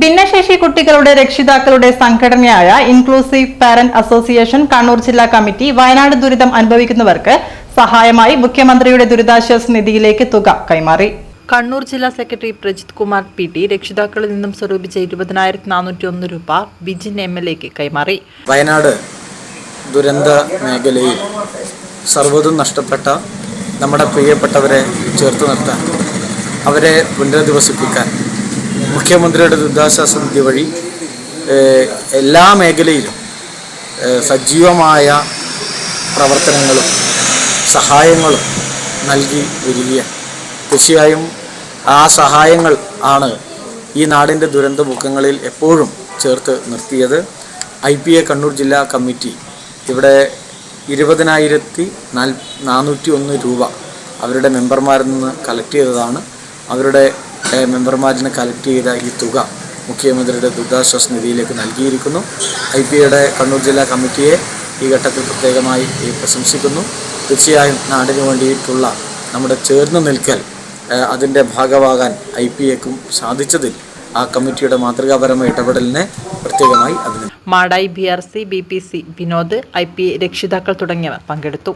ഭിന്നശേഷി കുട്ടികളുടെ രക്ഷിതാക്കളുടെ സംഘടനയായ ഇൻക്ലൂസീവ് പാരന്റ് അസോസിയേഷൻ കണ്ണൂർ ജില്ലാ കമ്മിറ്റി വയനാട് ദുരിതം അനുഭവിക്കുന്നവർക്ക് സഹായമായി മുഖ്യമന്ത്രിയുടെ ദുരിതാശ്വാസ നിധിയിലേക്ക് തുക കൈമാറി. കണ്ണൂർ ജില്ലാ secretary Prajith Kumar P T രക്ഷിതാക്കളിൽ നിന്നും സ്വരൂപിച്ച ഇരുപതിനായിരത്തി നാനൂറ്റി ഒന്ന് രൂപ ബിജിൻ എം എൽ എക്ക് കൈമാറി. വയനാട് ദുരന്ത മേഖലയിൽ സർവതും നഷ്ടപ്പെട്ട നമ്മുടെ പ്രിയപ്പെട്ടവരെ ചേർത്ത് നിർത്താൻ അവരെ പുനരധിവസിപ്പിക്കാൻ മുഖ്യമന്ത്രിയുടെ ദുരിതാശ്വാസ നിധി വഴി എല്ലാ മേഖലയിലും സജീവമായ പ്രവർത്തനങ്ങളും സഹായങ്ങളും നൽകി വരികയാണ്. തീർച്ചയായും ആ സഹായങ്ങൾ ആണ് ഈ നാടിന്റെ ദുരന്തമുഖങ്ങളിൽ എപ്പോഴും ചേർത്ത് നിർത്തിയത്. ഐ പി എ കണ്ണൂർ ജില്ലാ കമ്മിറ്റി ഇവിടെ ഇരുപതിനായിരത്തി നാൽ നാനൂറ്റി ഒന്ന് രൂപ അവരുടെ മെമ്പർമാരിൽ നിന്ന് കളക്ട് ചെയ്തതാണ്. അവരുടെ മെമ്പർമാരിൽ നിന്ന് കളക്ട് ചെയ്ത ഈ തുക മുഖ്യമന്ത്രിയുടെ ദുരിതാശ്വാസ നിധിയിലേക്ക് നൽകിയിരിക്കുന്നു. ഐ പി എയുടെ കണ്ണൂർ ജില്ലാ കമ്മിറ്റിയെ ഈ ഘട്ടത്തിൽ പ്രത്യേകമായി പ്രശംസിക്കുന്നു. തീർച്ചയായും നാടിനു വേണ്ടിയിട്ടുള്ള നമ്മുടെ ചേർന്ന് നിൽക്കൽ അതിന്റെ ഭാഗമാകാൻ ഐ പി എക്കും സാധിച്ചതിൽ ആ കമ്മിറ്റിയുടെ മാതൃകാപരമായ ഇടപെടലിനെ പ്രത്യേകമായി അഭിനന്ദിക്കുന്നു. Madayi B R C B P C Vinod I P രക്ഷിതാക്കൾ തുടങ്ങിയവർ പങ്കെടുത്തു.